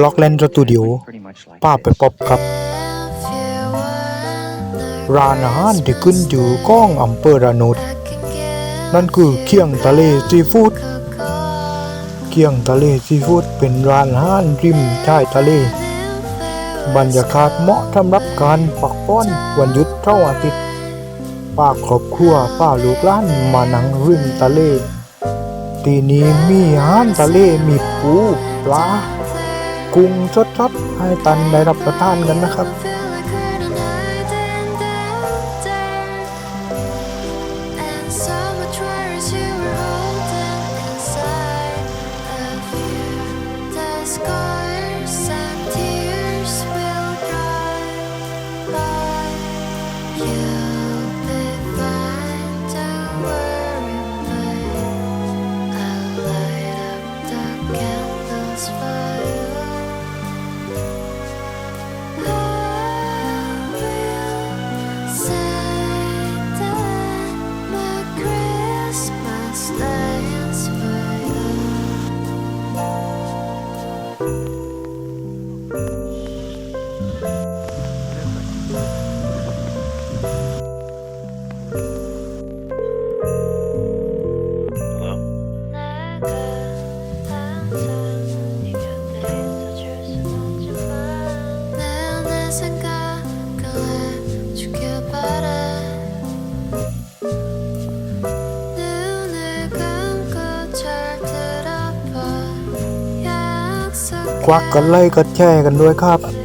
ล็อกแลนด์สตูดิโอป้าไปพบกับ ร้านอาหารที่ขึ้นอยู่ก้องอำเภอระนดนั่นคือเคียงทะเลซีฟู้ดเคียงทะเลซีฟู้ดเป็นร้านอาหารริมชายทะเล บรรยากาศเหมาะสำหรับการพักผ่อนวันหยุดเท่าอาทิตย์ป้าครอบครัวป้าลูกล้านมานั่งริมทะเล ทีนี้มีอาหารทะเลมีปูปลา กุ้งสดๆให้ตันได้รับประทานกันนะครับ Scars and ควักกันไล่กันแช่กันด้วยครับ